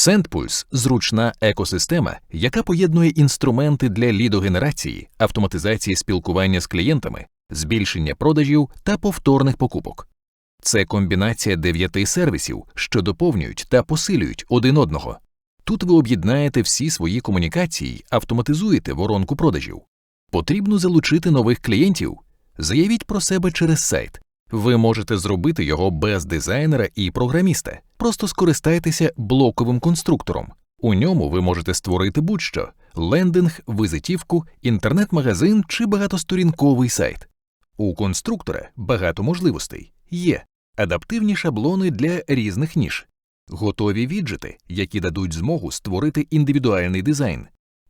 SendPulse – зручна екосистема, яка поєднує інструменти для лідогенерації, автоматизації спілкування з клієнтами, збільшення продажів та повторних покупок. Це комбінація дев'яти сервісів, що доповнюють та посилюють один одного. Тут ви об'єднаєте всі свої комунікації, автоматизуєте воронку продажів. Потрібно залучити нових клієнтів. Заявіть про себе через сайт. Ви можете зробити його без дизайнера і програміста. Просто скористайтеся блоковим конструктором. У ньому ви можете створити будь-що лендинг, визитівку, інтернет-магазин чи багатосторінковий сайт. У конструктора багато можливостей. Є адаптивні шаблони для різних ніж, готові віджити, які дадуть змогу створити індивідуальний дизайн,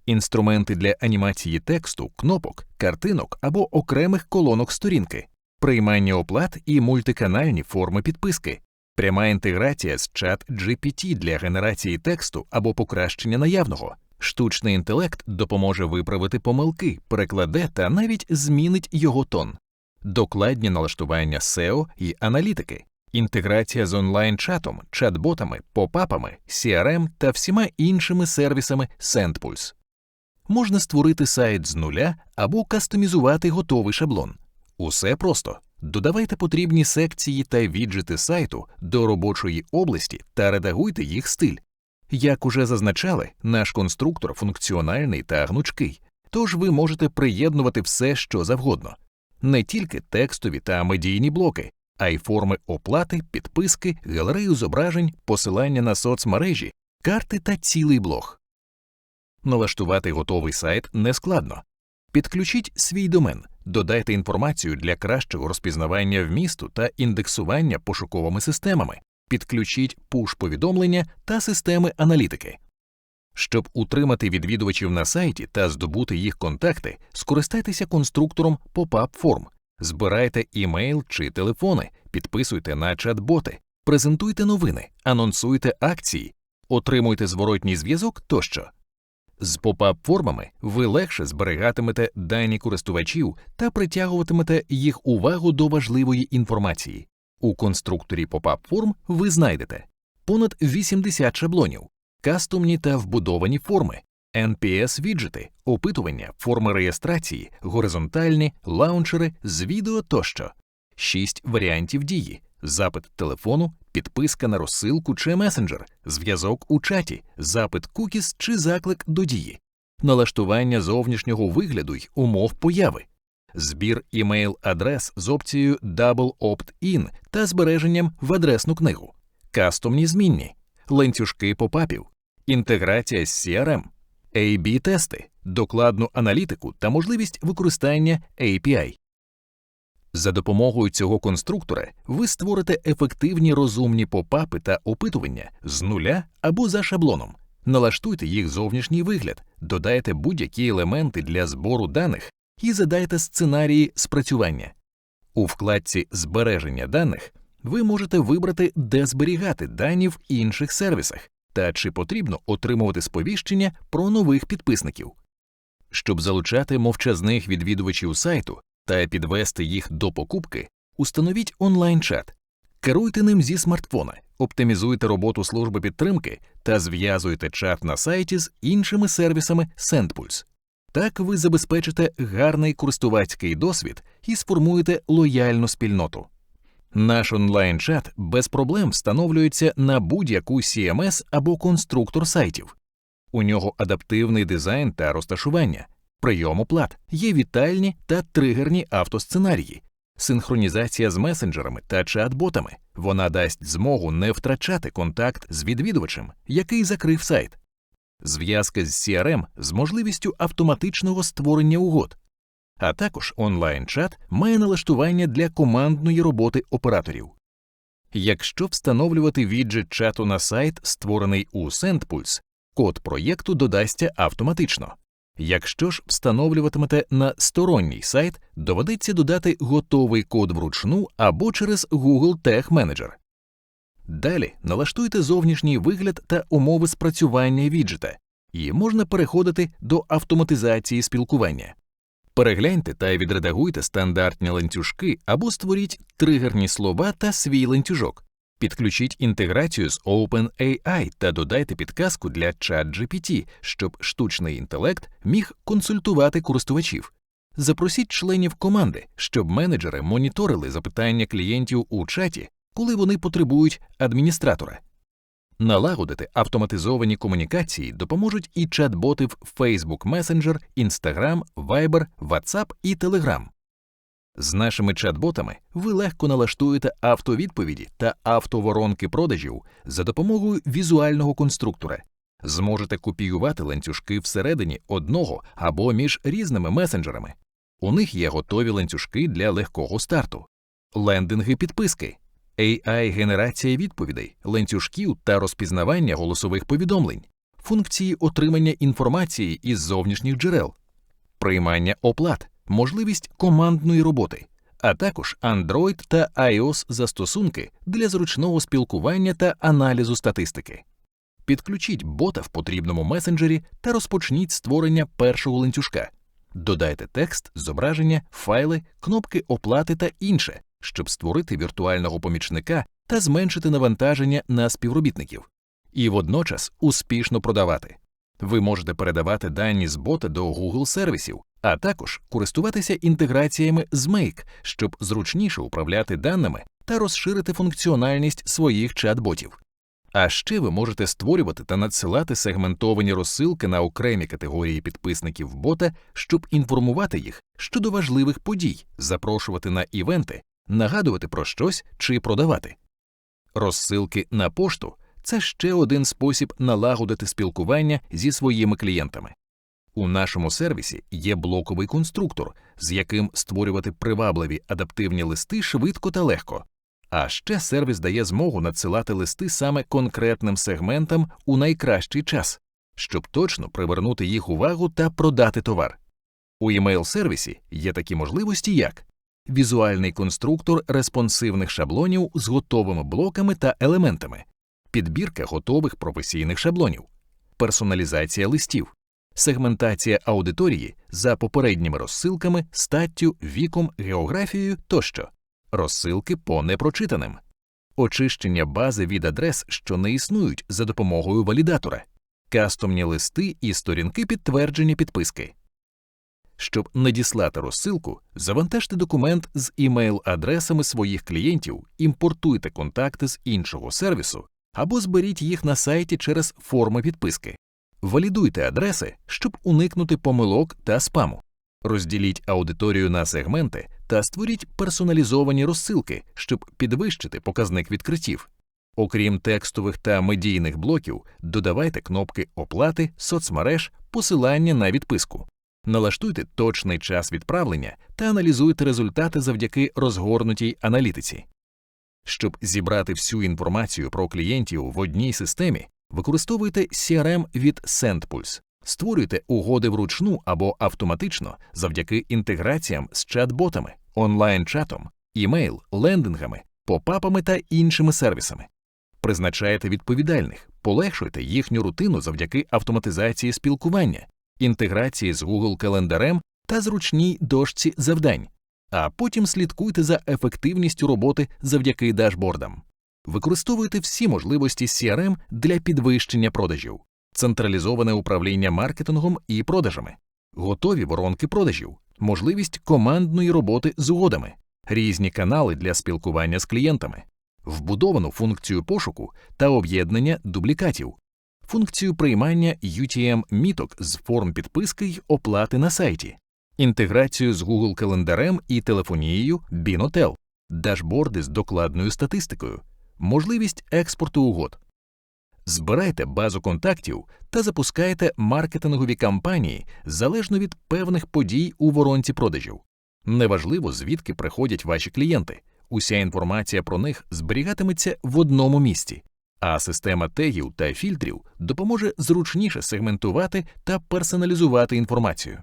інструменти для анімації тексту, кнопок, картинок або окремих колонок сторінки, приймання оплат і мультиканальні форми підписки, пряма інтеграція з чат GPT для генерації тексту або покращення наявного. Штучний інтелект допоможе виправити помилки, перекладе та навіть змінить його тон, докладні налаштування SEO і аналітики, інтеграція з онлайн-чатом, чат-ботами, попапами, CRM та всіма іншими сервісами SendPulse. Можна створити сайт з нуля або кастомізувати готовий шаблон. Усе просто. Додавайте потрібні секції та віджити сайту до робочої області та редагуйте їх стиль. Як уже зазначали, наш конструктор функціональний та гнучкий, тож ви можете приєднувати все, що завгодно, не тільки текстові та медійні блоки, а й форми оплати, підписки, галерею зображень, посилання на соцмережі, карти та цілий блог. Налаштувати готовий сайт нескладно. Підключіть свій домен, додайте інформацію для кращого розпізнавання вмісту та індексування пошуковими системами, підключіть пуш-повідомлення та системи аналітики. Щоб утримати відвідувачів на сайті та здобути їх контакти, скористайтеся конструктором Pop-up Form, збирайте імейл чи телефони, підписуйте на чат-боти, презентуйте новини, анонсуйте акції, отримуйте зворотній зв'язок тощо. З попап формами ви легше зберігатимете дані користувачів та притягуватимете їх увагу до важливої інформації. У конструкторі попап форм ви знайдете понад 80 шаблонів, кастомні та вбудовані форми, NPS віджити, опитування, форми реєстрації, горизонтальні, лаунчери з відео тощо, 6 варіантів дії, запит телефону, підписка на розсилку чи месенджер, зв'язок у чаті, запит кукіс чи заклик до дії, налаштування зовнішнього вигляду й умов появи, збір імейл-адрес з опцією Double Opt-in та збереженням в адресну книгу, кастомні змінні, ланцюжки попапів, інтеграція з CRM, A-B тести, докладну аналітику та можливість використання API. За допомогою цього конструктора ви створите ефективні розумні попапи та опитування з нуля або за шаблоном. Налаштуйте їх зовнішній вигляд, додайте будь-які елементи для збору даних і задайте сценарії спрацювання. У вкладці Збереження даних ви можете вибрати, де зберігати дані в інших сервісах та чи потрібно отримувати сповіщення про нових підписників. Щоб залучати мовчазних відвідувачів сайту та підвести їх до покупки, установіть онлайн-чат, керуйте ним зі смартфона, оптимізуйте роботу служби підтримки та зв'язуйте чат на сайті з іншими сервісами SendPulse. Так ви забезпечите гарний користувацький досвід і сформуєте лояльну спільноту. Наш онлайн-чат без проблем встановлюється на будь-яку CMS або конструктор сайтів. У нього адаптивний дизайн та розташування, прийом оплат, є вітальні та тригерні автосценарії, синхронізація з месенджерами та чат-ботами. Вона дасть змогу не втрачати контакт з відвідувачем, який закрив сайт, зв'язка з CRM з можливістю автоматичного створення угод, а також онлайн-чат має налаштування для командної роботи операторів. Якщо встановлювати віджит чату на сайт, створений у SendPulse, код проєкту додасться автоматично. Якщо ж встановлюватимете на сторонній сайт, доведеться додати готовий код вручну або через Google Tag Manager. Далі налаштуйте зовнішній вигляд та умови спрацювання віджита, і можна переходити до автоматизації спілкування. Перегляньте та відредагуйте стандартні ланцюжки або створіть тригерні слова та свій ланцюжок. Підключіть інтеграцію з OpenAI та додайте підказку для ChatGPT, щоб штучний інтелект міг консультувати користувачів. Запросіть членів команди, щоб менеджери моніторили запитання клієнтів у чаті, коли вони потребують адміністратора. Налагодити автоматизовані комунікації допоможуть і чат-боти в Facebook Messenger, Instagram, Viber, WhatsApp і Telegram. З нашими чат-ботами ви легко налаштуєте автовідповіді та автоворонки продажів за допомогою візуального конструктора. Зможете копіювати ланцюжки всередині одного або між різними месенджерами. У них є готові ланцюжки для легкого старту, лендинги підписки, AI-генерація відповідей, ланцюжків та розпізнавання голосових повідомлень, функції отримання інформації із зовнішніх джерел, приймання оплат, можливість командної роботи, а також Android та iOS застосунки для зручного спілкування та аналізу статистики. Підключіть бота в потрібному месенджері та розпочніть створення першого ланцюжка. Додайте текст, зображення, файли, кнопки оплати та інше, щоб створити віртуального помічника та зменшити навантаження на співробітників, і водночас успішно продавати. Ви можете передавати дані з бота до Google сервісів, а також користуватися інтеграціями з Make, щоб зручніше управляти даними та розширити функціональність своїх чат-ботів. А ще ви можете створювати та надсилати сегментовані розсилки на окремі категорії підписників бота, щоб інформувати їх щодо важливих подій, запрошувати на івенти, нагадувати про щось чи продавати. Розсилки на пошту це ще один спосіб налагодити спілкування зі своїми клієнтами. У нашому сервісі є блоковий конструктор, з яким створювати привабливі адаптивні листи швидко та легко. А ще сервіс дає змогу надсилати листи саме конкретним сегментам у найкращий час, щоб точно привернути їх увагу та продати товар. У email сервісі є такі можливості, як візуальний конструктор респонсивних шаблонів з готовими блоками та елементами, підбірка готових професійних шаблонів, персоналізація листів, сегментація аудиторії за попередніми розсилками, статтю, віком, географією тощо, розсилки по непрочитаним, очищення бази від адрес, що не існують за допомогою валідатора, кастомні листи і сторінки підтвердження підписки. Щоб надіслати розсилку, завантажте документ з імейл-адресами своїх клієнтів, імпортуйте контакти з іншого сервісу або зберіть їх на сайті через форми підписки. Валідуйте адреси, щоб уникнути помилок та спаму. Розділіть аудиторію на сегменти та створіть персоналізовані розсилки, щоб підвищити показник відкриттів. Окрім текстових та медійних блоків, додавайте кнопки оплати, соцмереж, посилання на відписку. Налаштуйте точний час відправлення та аналізуйте результати завдяки розгорнутій аналітиці. Щоб зібрати всю інформацію про клієнтів в одній системі, використовуйте CRM від SendPulse. Створюйте угоди вручну або автоматично завдяки інтеграціям з чат-ботами, онлайн-чатом, імейл, лендингами, попапами та іншими сервісами. Призначайте відповідальних, полегшуйте їхню рутину завдяки автоматизації спілкування, інтеграції з Google календарем та зручній дошці завдань, а потім слідкуйте за ефективністю роботи завдяки дашбордам. Використовуйте всі можливості CRM для підвищення продажів, централізоване управління маркетингом і продажами, готові воронки продажів, можливість командної роботи з угодами, різні канали для спілкування з клієнтами, вбудовану функцію пошуку та об'єднання дублікатів, функцію приймання UTM міток з форм підписки й оплати на сайті, інтеграцію з Google календарем і телефонією Binotel, дашборди з докладною статистикою, можливість експорту угод. Збирайте базу контактів та запускайте маркетингові кампанії залежно від певних подій у воронці продажів. Неважливо, звідки приходять ваші клієнти, уся інформація про них зберігатиметься в одному місці, а система тегів та фільтрів допоможе зручніше сегментувати та персоналізувати інформацію.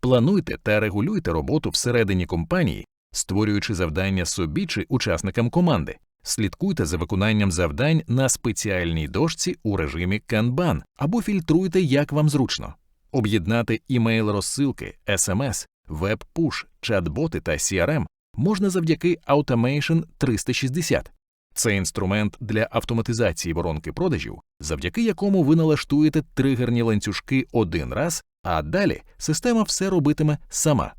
Плануйте та регулюйте роботу всередині компанії, створюючи завдання собі чи учасникам команди. Слідкуйте за виконанням завдань на спеціальній дошці у режимі Kanban або фільтруйте, як вам зручно. Об'єднати імейл розсилки, SMS, веб-пуш, чат-боти та CRM можна завдяки Automation 360. Це інструмент для автоматизації воронки продажів, завдяки якому ви налаштуєте тригерні ланцюжки один раз, а далі система все робитиме сама.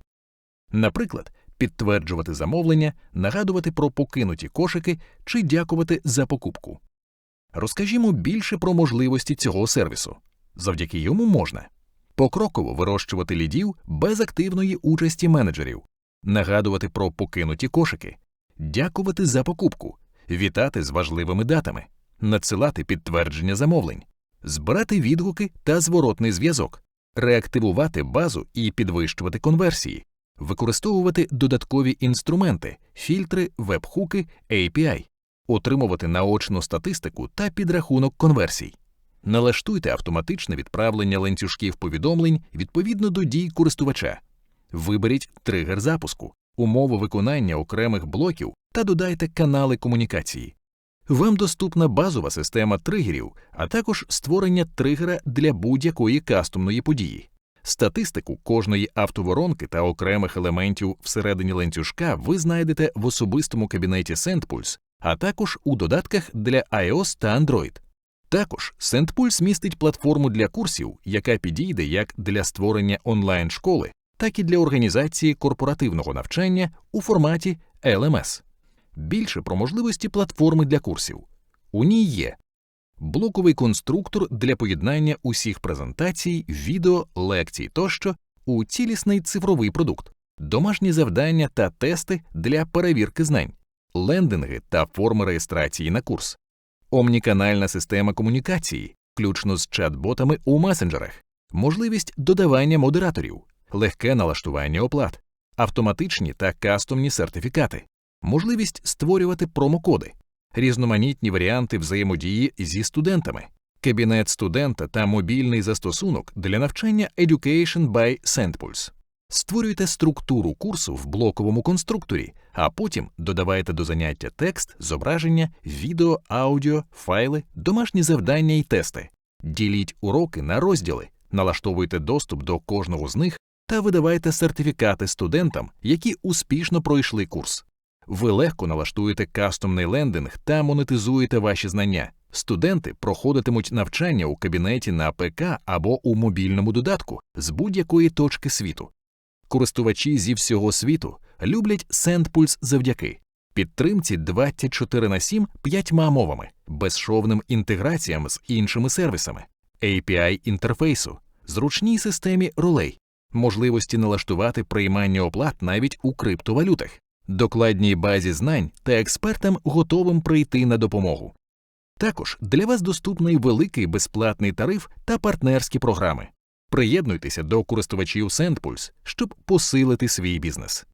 Наприклад, підтверджувати замовлення, нагадувати про покинуті кошики чи дякувати за покупку. Розкажімо більше про можливості цього сервісу. Завдяки йому можна покроково вирощувати лідів без активної участі менеджерів, нагадувати про покинуті кошики, дякувати за покупку, вітати з важливими датами, надсилати підтвердження замовлень, збирати відгуки та зворотний зв'язок, реактивувати базу і підвищувати конверсії, використовувати додаткові інструменти, фільтри, веб-хуки, API, отримувати наочну статистику та підрахунок конверсій. Налаштуйте автоматичне відправлення ланцюжків повідомлень відповідно до дій користувача. Виберіть тригер запуску, умови виконання окремих блоків та додайте канали комунікації. Вам доступна базова система тригерів, а також створення тригера для будь-якої кастомної події. Статистику кожної автоворонки та окремих елементів всередині ланцюжка ви знайдете в особистому кабінеті SendPulse, а також у додатках для iOS та Android. Також SendPulse містить платформу для курсів, яка підійде як для створення онлайн-школи, так і для організації корпоративного навчання у форматі LMS. Більше про можливості платформи для курсів. У ній є блоковий конструктор для поєднання усіх презентацій, відео, лекцій тощо у цілісний цифровий продукт, домашні завдання та тести для перевірки знань, лендинги та форми реєстрації на курс, омніканальна система комунікації, включно з чат-ботами у месенджерах, можливість додавання модераторів, легке налаштування оплат, автоматичні та кастомні сертифікати, можливість створювати промокоди, різноманітні варіанти взаємодії зі студентами, кабінет студента та мобільний застосунок для навчання Education by SendPulse. Створюйте структуру курсу в блоковому конструкторі, а потім додавайте до заняття текст, зображення, відео, аудіо, файли, домашні завдання і тести. Діліть уроки на розділи, налаштовуйте доступ до кожного з них та видавайте сертифікати студентам, які успішно пройшли курс. Ви легко налаштуєте кастомний лендинг та монетизуєте ваші знання. Студенти проходитимуть навчання у кабінеті на ПК або у мобільному додатку з будь-якої точки світу. Користувачі зі всього світу люблять SendPulse завдяки підтримці 24 на 7 п'ятьма мовами, безшовним інтеграціям з іншими сервісами, API інтерфейсу, зручній системі ролей, можливості налаштувати приймання оплат навіть у криптовалютах, докладній базі знань та експертам, готовим прийти на допомогу. Також для вас доступний великий безплатний тариф та партнерські програми. Приєднуйтеся до користувачів SendPulse, щоб посилити свій бізнес.